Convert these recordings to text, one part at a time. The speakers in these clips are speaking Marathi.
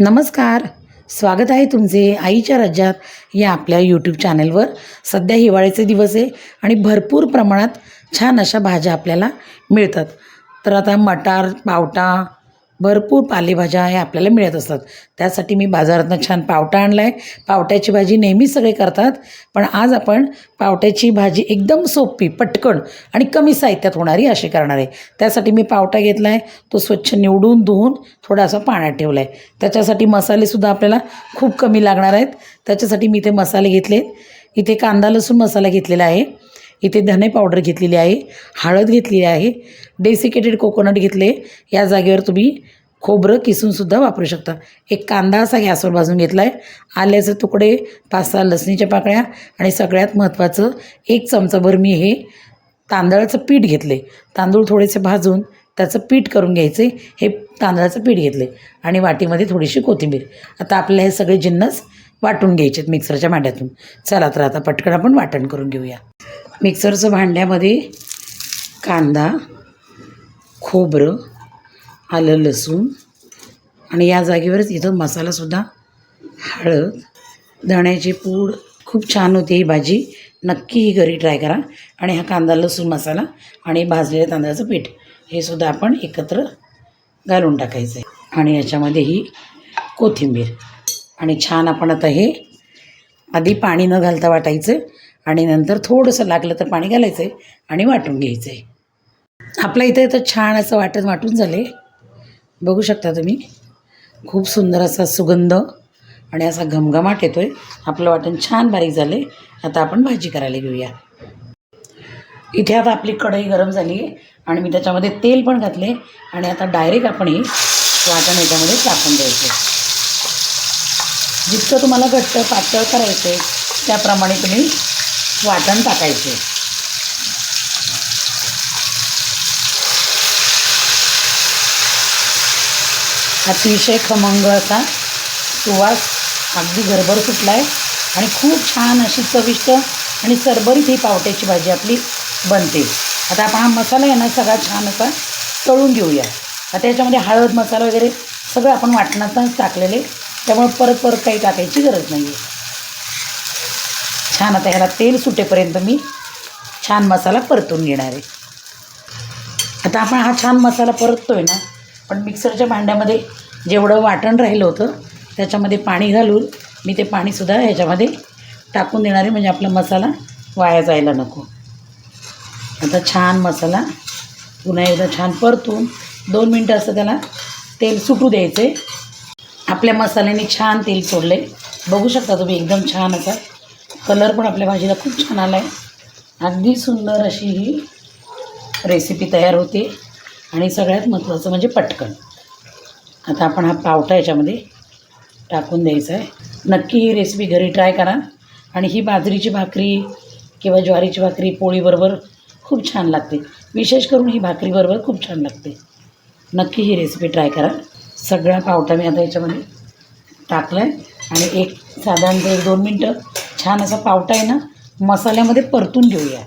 नमस्कार. स्वागत आहे तुमचे आईच्या राज्यात या आपल्या यूट्यूब चॅनलवर सध्या हिवाळ्याचे दिवस आहे आणि भरपूर प्रमाणात छान अशा भाज्या आपल्याला मिळतात. तर आता मटार पावटा भरपूर पालेभाज्या ह्या आपल्याला मिळत असतात. त्यासाठी मी बाजारातनं छान पावटा आणला आहे पावट्याची भाजी नेहमी सगळे करतात पण आज आपण पावट्याची भाजी एकदम सोपी पटकन आणि कमी साहित्यात होणारी अशी करणार आहे. त्यासाठी मी पावटा घेतला आहे तो स्वच्छ निवडून धुवून थोडासा पाण्यात ठेवला आहे त्याच्यासाठी मसालेसुद्धा आपल्याला खूप कमी लागणार आहेत. त्याच्यासाठी मी इथे मसाले घेतले इथे कांदा लसूण मसाला घेतलेला आहे. इथे धने पावडर घेतलेली आहे. हळद घेतलेली आहे. डेसिकेटेड कोकोनट घेतले. या जागेवर तुम्ही खोबरं किसूनसुद्धा वापरू शकता. एक कांदा असा गॅसवर भाजून घेतला आहे आल्याचे तुकडे पाच सहा लसणीच्या पाकळ्या आणि सगळ्यात महत्त्वाचं एक चमचाभर मी हे तांदळाचं पीठ घेतले. तांदूळ थोडेसे भाजून त्याचं पीठ करून घ्यायचे. हे तांदळाचं पीठ घेतले आणि वाटीमध्ये थोडीशी कोथिंबीर. आता आपल्याला हे सगळे जिन्नस वाटून घ्यायचे आहेत मिक्सरच्या भांड्यातून. चला तर आता पटकन आपण वाटण करून घेऊया. मिक्सरचं भांड्यामध्ये कांदा खोबरं आलं लसूण. आणि या जागेवरच इथं मसालासुद्धा हळद धण्याची पूड खूप छान होती ही भाजी. नक्की ही घरी ट्राय करा. आणि हा कांदा लसूण मसाला आणि भाजलेल्या तांदळाचं पीठ हे सुद्धा आपण एकत्र घालून टाकायचं आहे आणि याच्यामध्ये ही कोथिंबीर. आणि छान आपण आता हे आधी पाणी न घालता वाटायचं आणि नंतर थोडंसं लागलं तर पाणी घालायचं आहे आणि वाटून घ्यायचं आहे आपल्या इथं इथं छान असं वाटत वाटून झाले बघू शकता तुम्ही. खूप सुंदर असा सुगंध आणि असा घमघमाट येतो आहे आपलं वाटण छान बारीक झाले आता आपण भाजी करायला घेऊया. इथे आता आपली कढई गरम झाली आहे आणि मी त्याच्यामध्ये तेल पण घातले आणि आता डायरेक्ट आपण हे वाटण याच्यामध्ये टाकून द्यायचे जितकं तुम्हाला घट्ट पातळ करायचं आहे त्याप्रमाणे तुम्ही वाटण टाकायचे अतिशय खमंग असा सुवास अगदी गरभर सुटला आहे आणि खूप छान अशी चविष्ट आणि सरबरीत ही पावट्याची भाजी आपली बनते. आता आपण हा मसाला आहे ना सगळा छान असा तळून घेऊया. आता याच्यामध्ये हळद मसाला वगैरे सगळं आपण वाटणातच टाकलेले. त्यामुळे परत परत काही टाकायची गरज नाही आहे छान आता ह्याला तेल सुटेपर्यंत मी छान मसाला परतून घेणार आहे. आता आपण हा छान मसाला परततो आहे ना पण मिक्सरच्या भांड्यामध्ये जेवढं वाटण राहिलं होतं त्याच्यामध्ये पाणी घालून मी ते पाणीसुद्धा ह्याच्यामध्ये टाकून देणार आहे. म्हणजे आपला मसाला वाया जायला नको. आता छान मसाला पुन्हा एकदा छान परतून दोन मिनटं असं त्याला तेल सुटू द्यायचे आपल्या मसाल्याने छान तेल सोडले बघू शकता तुम्ही एकदम छान असा कलर पण आपल्या भाजीला खूप छान आला आहे अगदी सुंदर अशी ही रेसिपी तयार होते. आणि सगळ्यात महत्त्वाचं म्हणजे पटकन. आता आपण हा पावटा याच्यामध्ये टाकून द्यायचा आहे. नक्की ही रेसिपी घरी ट्राय करा. आणि ही बाजरीची भाकरी किंवा ज्वारीची भाकरी पोळीबरोबर खूप छान लागते. विशेष करून ही भाकरीबरोबर खूप छान लागते. नक्की ही रेसिपी ट्राय करा. सगळा पावटा मी आता याच्यामध्ये टाकला आहे आणि एक साधारणतः एक दोन मिनटं छान असा पावटा आहे ना मसाल्यामध्ये परतून घेऊया.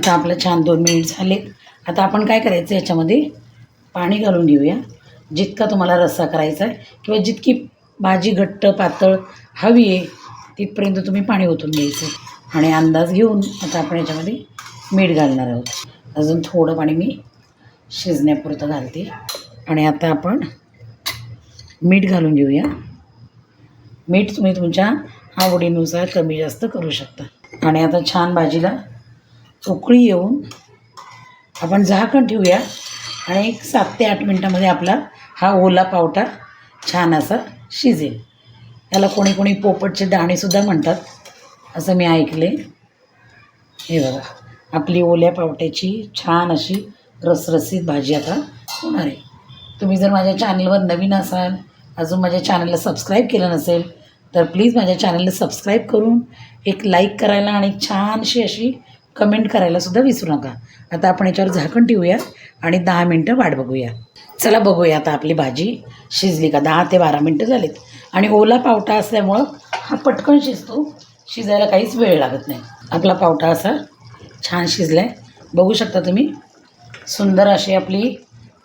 आता आपलं छान दोन मिनिट झाले. आता आपण काय करायचं याच्यामध्ये? पाणी घालून घेऊया. जितका तुम्हाला रस्सा करायचा आहे किंवा जितकी भाजी घट्ट पातळ हवी आहे तिथपर्यंत तुम्ही पाणी ओतून घ्यायचं. आणि अंदाज घेऊन आता आपण याच्यामध्ये मीठ घालणार आहोत. अजून थोडं पाणी मी शिजण्यापुरतं घालते. आणि आता आपण मीठ घालून घेऊया. मीठ तुम्ही तुमच्या आवडीनुसार कमी जास्त करू शकता. आणि आता छान भाजीला उकळी येऊन आपण झाकण ठेवूया आणि एक सात ते आठ मिनटामध्ये आपला हा ओला पावटा छान असा शिजेल. त्याला कोणी कोणी पोपटचे दाणेसुद्धा म्हणतात असं मी ऐकले. हे बघा आपली ओल्या पावट्याची छान अशी रसरसीत भाजी आता होणार आहे. तुम्ही जर माझ्या चॅनलवर नवीन असाल अजून माझ्या चॅनलला सबस्क्राईब केलं नसेल तर प्लीज माझ्या चॅनलला सबस्क्राईब करून एक लाईक करायला आणि छानशी अशी कमेंट करायलासुद्धा विसरू नका. आता आपण याच्यावर झाकण ठेवूया आणि दहा मिनटं वाट बघूया. चला बघूया आता आपली भाजी शिजली का? दहा ते बारा मिनटं झालीत. आणि ओला पावटा असल्यामुळं हा पटकन शिजतो. शिजायला काहीच वेळ लागत नाही. आपला पावटा असा छान शिजला आहे बघू शकता तुम्ही सुंदर अशी आपली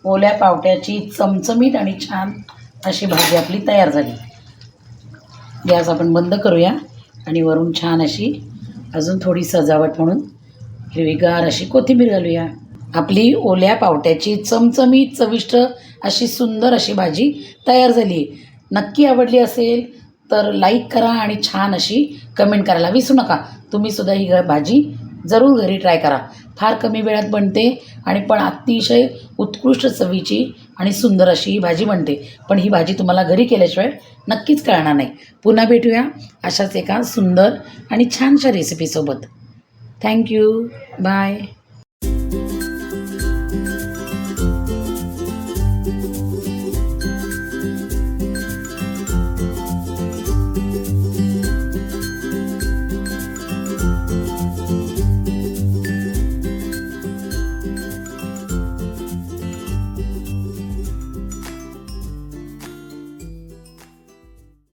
ओल्या पावट्याची चमचमीत आणि छान अशी भाजी आपली तयार झाली. गॅस आपण बंद करूया आणि वरून छान अशी अजून थोडी सजावट म्हणून हिरवीगार अशी कोथिंबीर घालूया. आपली ओल्या पावट्याची चमचमीत चविष्ट अशी सुंदर अशी भाजी तयार झाली. नक्की आवडली असेल तर लाईक करा आणि छान अशी कमेंट करायला विसरू नका. तुम्ही सुद्धा ही ग- भाजी जरूर घरी ट्राय करा. फार कमी वेळात बनते आणि पण अतिशय उत्कृष्ट चवीची आणि सुंदर अशी ही भाजी बनते. पण ही भाजी तुम्हाला घरी केल्याशिवाय नक्कीच कळणार नाही. पुन्हा भेटूया अशाच एका सुंदर आणि छानशा रेसिपीसोबत Thank you. Bye.